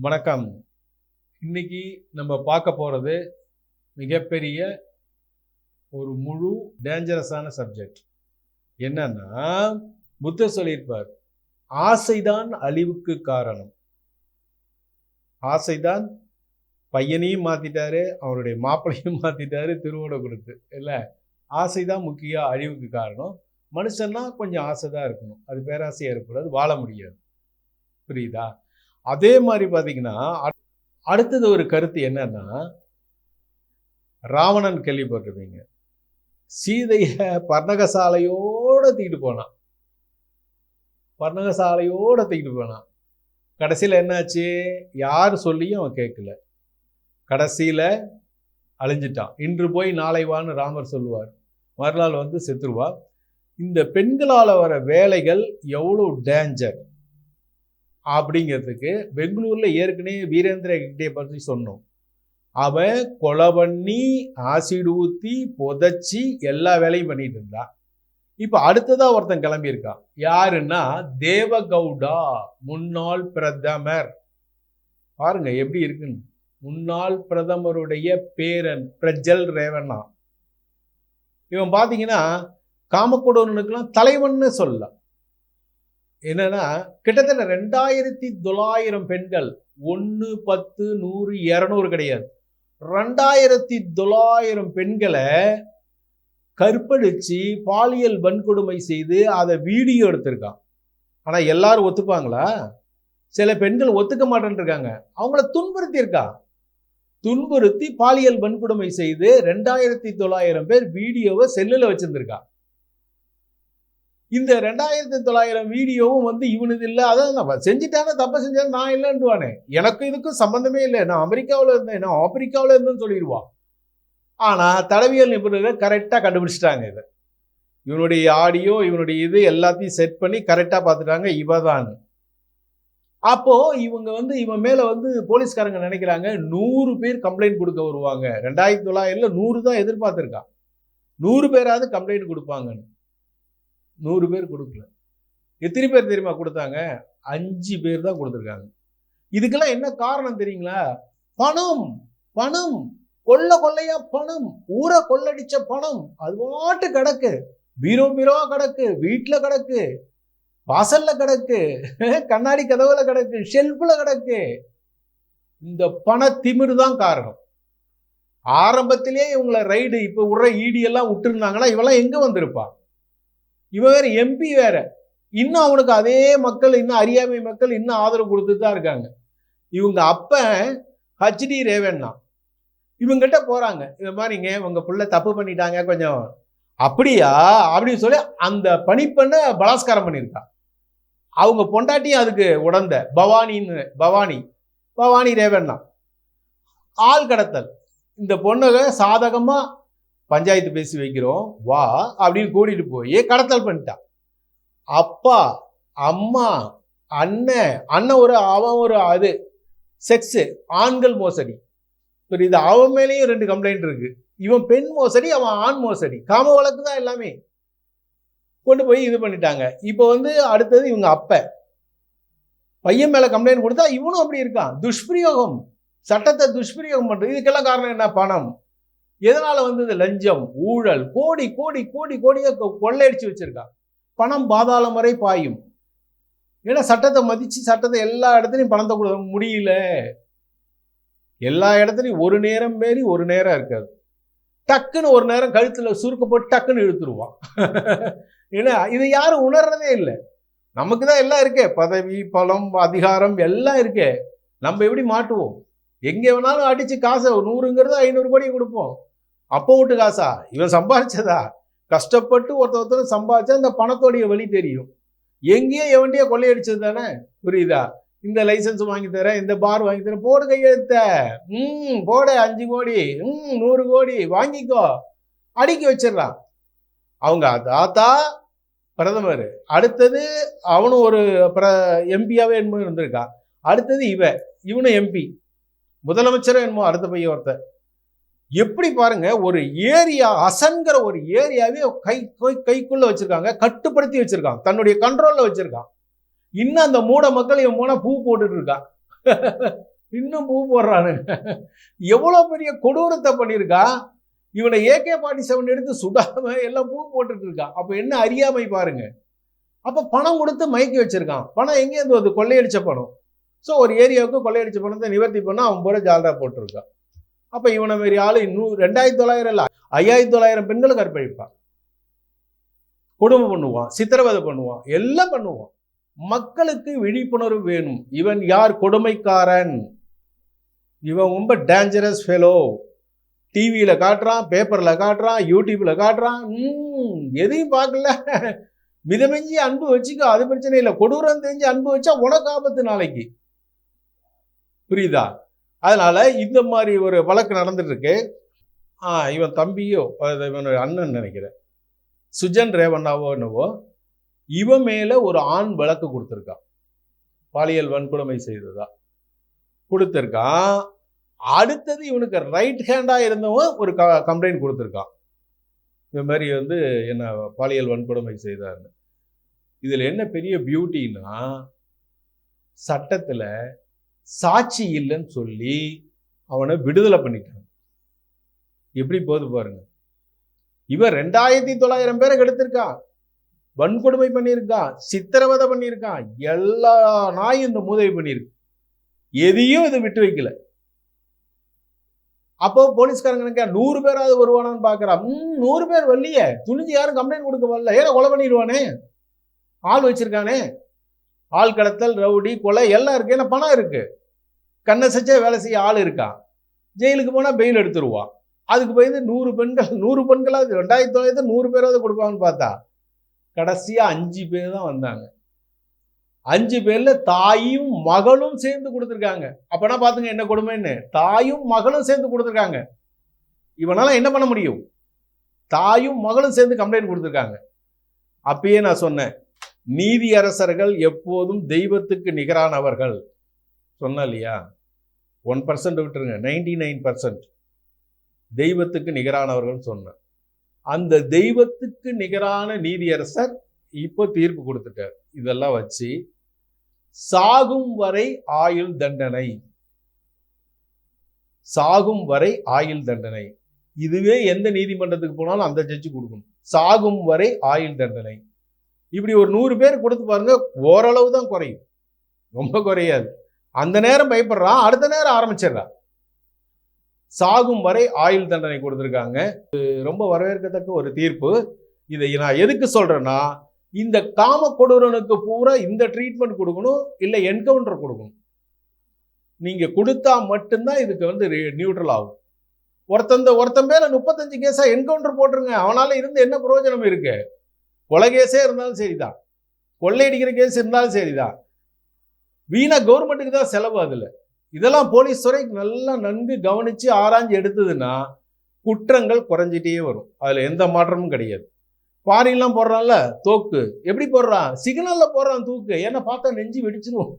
வணக்கம். இன்னைக்கு நம்ம பார்க்க போகிறது மிகப்பெரிய ஒரு முழு டேஞ்சரஸான சப்ஜெக்ட் என்னன்னா புத்தர் சொல்லியிருப்பார் ஆசைதான் அழிவுக்கு காரணம். ஆசைதான் பையனையும் மாற்றிட்டாரு அவருடைய மாப்பிள்ளையும் மாற்றிட்டாரு திருவோட கொடுத்து இல்லை? ஆசைதான் முக்கிய அழிவுக்கு காரணம். மனுஷன்னா கொஞ்சம் ஆசை தான் இருக்கணும். அது பேராசையாக இருக்கக்கூடாது வாழ முடியாது. புரியுதா? அதே மாதிரி பார்த்தீங்கன்னா அடுத்தது ஒரு கருத்து என்னன்னா ராவணன் கேள்விப்பட்டிருப்பீங்க. சீதையை பர்ணகசாலையோட தூக்கிட்டு போனான். பர்ணகசாலையோட தூக்கிட்டு போனான். கடைசியில் என்னாச்சு? யார் சொல்லியும் அவன் கேட்கல. கடைசியில் அழிஞ்சிட்டான். இன்று போய் நாளை வான்னு ராமர் சொல்லுவார். மறுநாள் வந்து செத்துருவா இந்த பெண்களால் வர வேலைகள் எவ்வளோ டேஞ்சர் அப்படிங்கிறதுக்கு பெங்களூரில் ஏற்கனவே வீரேந்திர ஹெக்டே பற்றி சொன்னோம். அவன் கொலை பண்ணி ஆசிட் ஊற்றி புதைச்சி எல்லா வேலையும் பண்ணிட்டு இருந்தான் இப்போ அடுத்ததாக ஒருத்தன் கிளம்பியிருக்கான் யாருன்னா தேவகவுடா முன்னாள் பிரதமர். பாருங்க எப்படி இருக்குன்னு. முன்னாள் பிரதமருடைய பேரன் பிரஜல் ரேவண்ணா. இவன் பார்த்தீங்கன்னா காமக்கொடவனுக்கெல்லாம் தலைவன்னு சொல்லலாம் என்னன்னா கிட்டத்தட்ட ரெண்டாயிரத்தி தொள்ளாயிரம் பெண்கள் ஒன்று பத்து நூறு இரநூறு கிடையாது. ரெண்டாயிரத்தி தொள்ளாயிரம் பெண்களை கற்பழிச்சு பாலியல் வன்கொடுமை செய்து அதை வீடியோ எடுத்திருக்கான். ஆனால் எல்லாரும் ஒத்துப்பாங்களா? சில பெண்கள் ஒத்துக்க மாட்டேன்னு இருக்காங்க அவங்கள துன்புறுத்தி இருக்கா துன்புறுத்தி பாலியல் வன்கொடுமை செய்து ரெண்டாயிரத்தி தொள்ளாயிரம் பேர் வீடியோவை செல்லில் வச்சுருந்துருக்கா. இந்த ரெண்டாயிரத்தி தொள்ளாயிரம் வீடியோவும் வந்து இவனுது இல்லை. அதான் நம்ம செஞ்சுட்டானே தப்பை செஞ்சாலும் நான் இல்லைன்றுவானே எனக்கு இதுக்கும் சம்மந்தமே இல்லை. நான் அமெரிக்காவில் இருந்தேன். நான் ஆப்பிரிக்காவில் இருந்தேன்னு சொல்லிடுவான் ஆனால் தடவியல் நிபுணர்கள் கரெக்டாக கண்டுபிடிச்சிட்டாங்க இதை இவனுடைய ஆடியோ இவனுடைய இது எல்லாத்தையும் செட் பண்ணி கரெக்டாக பார்த்துட்டாங்க இவ தான் அப்போது இவங்க வந்து இவன் மேலே வந்து போலீஸ்காரங்க நினைக்கிறாங்க நூறு பேர் கம்ப்ளைண்ட் கொடுக்க வருவாங்க. ரெண்டாயிரத்தி தொள்ளாயிரத்தில் நூறு தான் எதிர்பார்த்துருக்கான் நூறு பேராவது கம்ப்ளைண்ட் கொடுப்பாங்கன்னு. நூறு பேர் கொடுக்கல. எத்தனை பேர் தெரியுமா கொடுத்தாங்க? அஞ்சு பேர் தான் கொடுத்துருக்காங்க. இதுக்கெல்லாம் என்ன காரணம் தெரியுங்களா? பணம் பணம் கொள்ள கொள்ளையா பணம் ஊரை கொள்ளடிச்ச பணம் அது பாட்டு கிடக்கு. பீரோ பீரோவா கிடக்கு வீட்டில் கிடக்கு வாசல்ல கிடக்கு கண்ணாடி கதவுல கிடக்கு ஷெல்ஃப்ல கிடக்கு. இந்த பண திமிர் தான் காரணம். ஆரம்பத்திலேயே இவங்களை ரைடு இப்போ விடுற ஈடி எல்லாம் விட்டுருந்தாங்கன்னா இவெல்லாம் எங்கே வந்திருப்பா? இவன் வேற எம்பி வேற. இன்னும் அவனுக்கு அதே மக்கள் இன்னும் அறியாமை மக்கள் இன்னும் ஆதரவு கொடுத்துட்டு தான் இருக்காங்க. இவங்க அப்ப ஹச்டி ரேவண்ணா இவங்கிட்ட போறாங்க. இந்த மாதிரிங்க உங்க புள்ள தப்பு பண்ணிட்டாங்க கொஞ்சம். அப்படியா? அப்படின்னு சொல்லி அந்த பணிப்பெண்ணை பலாத்காரம் பண்ணியிருக்கா. அவங்க பொண்டாட்டியும் அதுக்கு உடந்த பவானின்னு பவானி. பவானி ரேவண்ணா ஆள் கடத்தல். இந்த பொண்ணுக சாதகமா பஞ்சாயத்து பேசி வைக்கிறோம் வா அப்படின்னு கூட்டிட்டு போய் கடத்தல் பண்ணிட்டான். அப்பா அம்மா அண்ணன் அண்ணன் ஒரு அவன் ஒரு அது செக்ஸு ஆண்கள் மோசடி. புரியுது? அவன் மேலேயும் ரெண்டு கம்ப்ளைண்ட் இருக்கு. இவன் பெண் மோசடி அவன் ஆண் மோசடி. காம வழக்கு தான் எல்லாமே. கொண்டு போய் இது பண்ணிட்டாங்க. இப்போ வந்து அடுத்தது இவங்க அப்ப. பையன் மேலே கம்ப்ளைண்ட் கொடுத்தா இவனும் அப்படி இருக்கான். துஷ்பிரயோகம். சட்டத்தை துஷ்பிரயோகம் பண்ணுறது இதுக்கெல்லாம் காரணம் என்ன? பணம். எதனால வந்தது? லஞ்சம் ஊழல். கோடி கோடி கோடி கோடியா கொ- கொள்ளையடிச்சு வச்சிருக்கான் பணம் பாதாளம் வரை பாயும். ஏன்னா சட்டத்தை மதிச்சு சட்டத்தை எல்லா இடத்துலையும் பணத்தை கொடுக்க முடியல. எல்லா இடத்துலையும் ஒரு நேரம் மாரி ஒரு நேரம் இருக்காது. டக்குன்னு ஒரு நேரம் கழுத்துல சுருக்க போட்டு டக்குன்னு இழுத்துருவான். ஏன்னா இதை யாரும் உணர்றதே இல்லை. நமக்கு தான் எல்லாம் இருக்கே. பதவி பலம் அதிகாரம் எல்லாம் இருக்கே. நம்ம எப்படி மாட்டுவோம்? எங்கே வேணாலும் அடிச்சு காசை நூறுங்கிறது ஐநூறு கோடி கொடுப்போம். அப்போ விட்டு காசா? இவன் சம்பாதிச்சதா? கஷ்டப்பட்டு ஒருத்த ஒருத்தர் சம்பாதிச்சா இந்த பணத்தோடைய வழி தெரியும். எங்கேயோ எவன்டையோ கொள்ளையடிச்சது தானே? புரியுதா? இந்த லைசன்ஸ் வாங்கி தரேன் இந்த பார் வாங்கி தரேன். போடு கையெழுத்த. ம் போட அஞ்சு கோடி. ம் நூறு கோடி. வாங்கிக்கோ. அடுக்கி வச்சிடறான் அவங்க தாத்தா பிரதமர். அடுத்தது அவனும் ஒரு பிர எம்பியாவே என்னமோ இருந்திருக்கான். அடுத்தது இவ இவனும் எம்பி முதலமைச்சரும் என்னமோ அடுத்த பையன் ஒருத்தன். எப்படி பாருங்க ஒரு ஏரியா அசன்கிற ஒரு ஏரியாவே கை கைக்குள்ள வச்சிருக்காங்க கட்டுப்படுத்தி வச்சிருக்கான் தன்னுடைய கண்ட்ரோல்ல வச்சிருக்கான் இன்னும் அந்த மூட மக்கள் இவன் போனா பூ போட்டுட்டு இருக்கான் இன்னும் பூ போடுறானுங்க. எவ்வளோ பெரிய கொடூரத்தை பண்ணியிருக்கா? இவனை ஏகே ஃபார்ட்டி செவன் எடுத்து சுடாம எல்லாம் பூ போட்டுட்டு இருக்கான் அப்போ என்ன அறியாமை பாருங்க. அப்போ பணம் கொடுத்து மயக்கி வச்சிருக்கான். பணம் எங்கேருந்து வருது? கொள்ளையடிச்ச பணம். ஸோ ஒரு ஏரியாவுக்கு கொள்ளையடிச்ச பணத்தை நிவர்த்தி பண்ணால் அவன் பூரா ஜாலராக போட்டிருக்கான். அப்போ இவனை மாரி ஆளு இன்னும் ரெண்டாயிரத்தி தொள்ளாயிரம் இல்லை ஐயாயிரத்தி தொள்ளாயிரம் பெண்களை கற்பழிப்பான் கொடுமை பண்ணுவான் சித்திரவதை பண்ணுவான் எல்லாம் பண்ணுவான். மக்களுக்கு விழிப்புணர்வு வேணும். இவன் யார் கொடுமைக்காரன்? இவன் ரொம்ப டேஞ்சரஸ் ஃபெலோ டிவியில் காட்டுறான் பேப்பரில் காட்டுறான் யூடியூப்பில் காட்டுறான். எதையும் பார்க்கல. மிதமெஞ்சி அன்பு வச்சுக்கோ அது பிரச்சனை இல்லை. கொடூரம் தெரிஞ்சு அன்பு வச்சா உனக்கு ஆபத்து நாளைக்கு. புரியுதா? அதனால் இந்த மாதிரி ஒரு வழக்கு நடந்துட்டுருக்கு. இவன் தம்பியோ இவனோட அண்ணன் நினைக்கிறேன். சுஜன் ரேவண்ணாவோ என்னவோ இவன் மேலே ஒரு ஆண் வழக்கு கொடுத்துருக்கான். பாலியல் வன்கொடுமை செய்ததா. கொடுத்துருக்கான். அடுத்தது இவனுக்கு ரைட் ஹேண்டாக இருந்தவன் ஒரு க கம்ப்ளைண்ட் கொடுத்துருக்கான். இந்த மாதிரி வந்து என்ன பாலியல் வன்கொடுமை செய்தார்னு. இதில் என்ன பெரிய பியூட்டின்னா சட்டத்தில் சாட்சி இல்லைன்னு சொல்லி அவனை விடுதலை பண்ணிட்டாங்க எப்படி போகுது பாருங்க. இவன் ரெண்டாயிரத்தி தொள்ளாயிரம் பேரை கெடுத்திருக்கான் வன்கொடுமை பண்ணியிருக்கான் சித்திரவதை பண்ணியிருக்கான் எல்லா நாயும் இந்த மூதவி பண்ணியிருக்கு. எதையும் இதை விட்டு வைக்கல. அப்போ போலீஸ்காரங்க நூறு பேராவது வருவானான்னு பார்க்குறான் நூறு பேர் வரலையே. துணிஞ்சு யாரும் கம்ப்ளைண்ட் கொடுக்க வரல. ஏன்னா கொலை பண்ணிடுவானே? ஆள் வச்சிருக்கானே? ஆள் கடத்தல் ரவுடி கொலை எல்லாம் இருக்கு. ஏன்னா பணம் இருக்கு? கண்ணை சச்சா வேலை செய்ய ஆள் இருக்கான் ஜெயிலுக்கு போனால் பெயில் எடுத்துருவான் அதுக்கு பயந்து நூறு பெண்கள் நூறு பெண்களாவது ரெண்டாயிரத்தி தொள்ளாயிரத்து நூறு பேராவது கொடுப்பாங்கன்னு பார்த்தா கடைசியாக அஞ்சு பேர் தான் வந்தாங்க. அஞ்சு பேர்ல தாயும் மகளும் சேர்ந்து கொடுத்துருக்காங்க. அப்போனா பார்த்துங்க என்ன கொடுமைன்னு? தாயும் மகளும் சேர்ந்து கொடுத்துருக்காங்க. இவனால் என்ன பண்ண முடியும்? தாயும் மகளும் சேர்ந்து கம்ப்ளைண்ட் கொடுத்துருக்காங்க. அப்பயே நான் சொன்னேன் நீதியரசர்கள் எப்போதும் தெய்வத்துக்கு நிகரானவர்கள். சொன்ன இல்லையா ஒன் பர்சன்ட் விட்டுருங்க. நைன்டி நைன் பர்சன்ட் தெய்வத்துக்கு நிகரானவர்கள் சொன்னேன் அந்த தெய்வத்துக்கு நிகரான நீதியரசர் இப்போ தீர்ப்பு கொடுத்துட்டார். இதெல்லாம் வச்சு சாகும் வரை ஆயுள் தண்டனை. சாகும் வரை ஆயுள் தண்டனை. இதுவே எந்த நீதிமன்றத்துக்கு போனாலும் அந்த ஜட்ஜி கொடுக்கணும். சாகும் வரை ஆயுள் தண்டனை. இப்படி ஒரு நூறு பேர் கொடுத்து பாருங்க ஓரளவு தான் குறையும். ரொம்ப குறையாது. அந்த நேரம் பயப்படுறான் அடுத்த நேரம் ஆரம்பிச்சிடுறான் சாகும் வரை ஆயுள் தண்டனை கொடுத்துருக்காங்க. இது ரொம்ப வரவேற்கத்தக்க ஒரு தீர்ப்பு. இதை நான் எதுக்கு சொல்கிறேன்னா இந்த காம கொடூரனுக்கு பூரா இந்த ட்ரீட்மெண்ட் கொடுக்கணும் இல்லை என்கவுண்டர் கொடுக்கணும். நீங்கள் கொடுத்தா மட்டும்தான் இதுக்கு வந்து நியூட்ரல் ஆகும். ஒருத்தந்த ஒருத்தன் பேர முப்பத்தஞ்சு கேஸாக என்கவுண்டர் போட்டுருங்க. அவனால் இருந்து என்ன பிரயோஜனம் இருக்குது கொலை கேஸே இருந்தாலும் சரிதான். கொள்ளையடிக்கிற கேஸ் இருந்தாலும் சரிதான். வீணா கவர்மெண்ட்டுக்கு தான் செலவு அதில். இதெல்லாம் போலீஸ் துறை நல்லா நன்கு கவனித்து ஆராய்ஞ்சு எடுத்ததுன்னா குற்றங்கள் குறைஞ்சிட்டே வரும். அதில் எந்த மாற்றமும் கிடையாது. பாரிலாம் போடுறான்ல தோக்கு. எப்படி போடுறான்? சிக்னலில் போடுறான் தூக்கு. ஏன்னா பார்த்தா நெஞ்சு வெடிச்சிருவோம்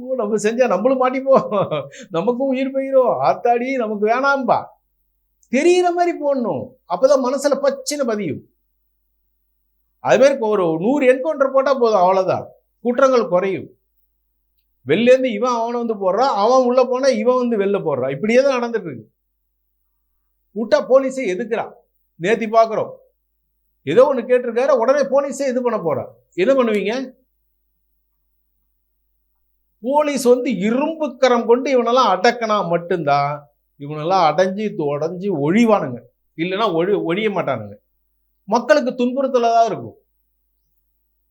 ஓ நம்ம செஞ்சால் நம்மளும் மாட்டிப்போம் நமக்கும் உயிர் போயிரும். ஆத்தாடி நமக்கு வேணாம்பா. தெரியிற மாதிரி போடணும். அப்பதான் மனசில் பச்சின பதியும். அதுமாரி இப்போ ஒரு நூறு என்கவுண்டர் போட்டால் போதும் அவ்வளோதான் குற்றங்கள் குறையும். வெளிலேருந்து இவன் அவனை வந்து போடுறான் அவன் உள்ளே போனால் இவன் வந்து வெளில போடுறான் இப்படியே தான் நடந்துட்டு இருக்கு. விட்டா போலீஸை எதுக்குறான் நேத்தி பார்க்குறோம் ஏதோ ஒன்று கேட்டிருக்காரு உடனே போலீஸே இது பண்ண போகிறான் என்ன பண்ணுவீங்க? போலீஸ் வந்து இரும்பு கரம் கொண்டு இவனெல்லாம் அடக்கினா மட்டும்தான் இவனெல்லாம் அடைஞ்சு உடஞ்சி ஒழிவானுங்க. இல்லைன்னா ஒழி ஒழிய மாட்டானுங்க. மக்களுக்கு துன்புறுத்தலாக தான் இருக்கும்.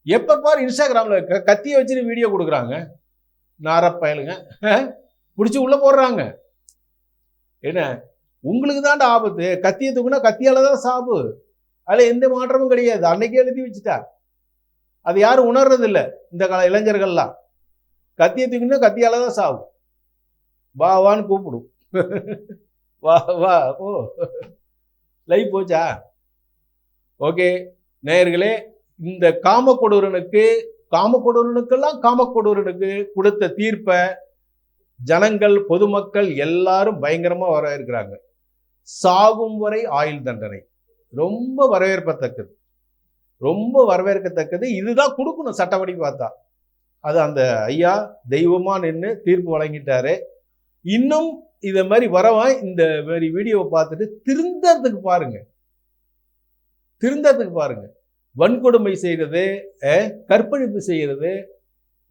எப்போ பாரு இன்ஸ்டாகிராமில் கத்தியை வச்சுட்டு வீடியோ கொடுக்குறாங்க. நாரப்பயலுங்க பிடிச்சி உள்ளே போடுறாங்க. என்ன? உங்களுக்கு தான்டா ஆபத்து. கத்தியை தூக்குனா கத்தியால் தான் சாவு அதில் எந்த மாற்றமும் கிடையாது. அன்னைக்கே எழுதி வச்சுட்டா. அது யாரும் உணர்றது இந்த கால இளைஞர்கள்லாம். கத்தியை தூக்கினா கத்தியால் தான் சாவு வா வான்னு கூப்பிடும். வா வா ஓ. லைஃப் போச்சா? ஓகே நேயர்களே இந்த காமக்கொடூரனுக்கு காமக்கொடூரனுக்கெல்லாம் காமக்கொடூரனுக்கு கொடுத்த தீர்ப்பை ஜனங்கள் பொதுமக்கள் எல்லாரும் பயங்கரமாக வரவேற்கிறாங்க. சாகும் வரை ஆயுள் தண்டனை. ரொம்ப வரவேற்பத்தக்கது ரொம்ப வரவேற்கத்தக்கது. இதுதான் கொடுக்கணும் சட்டப்படி பார்த்தா. அது அந்த ஐயா தெய்வமாக நின்று தீர்ப்பு வழங்கிட்டாரு. இன்னும் இதை மாதிரி வரவன் இந்த மாதிரி வீடியோவை பார்த்துட்டு திருந்தறதுக்கு பாருங்கள் திருந்ததுக்கு பாருங்க. வன்கொடுமை செய்கிறது கற்பழிப்பு செய்கிறது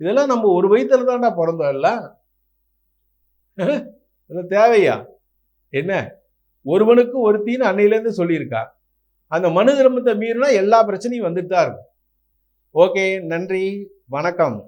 இதெல்லாம் நம்ம ஒரு வயிற்றில் தான்டா பிறந்தோம் எல்லாம். தேவையா? என்ன? ஒருவனுக்கு ஒருத்தின்னு அன்னையிலேருந்து சொல்லியிருக்கா. அந்த மனு தர்மத்தை மீறினா எல்லா பிரச்சனையும் வந்துட்டு தான் இருக்கும். ஓகே நன்றி வணக்கம்.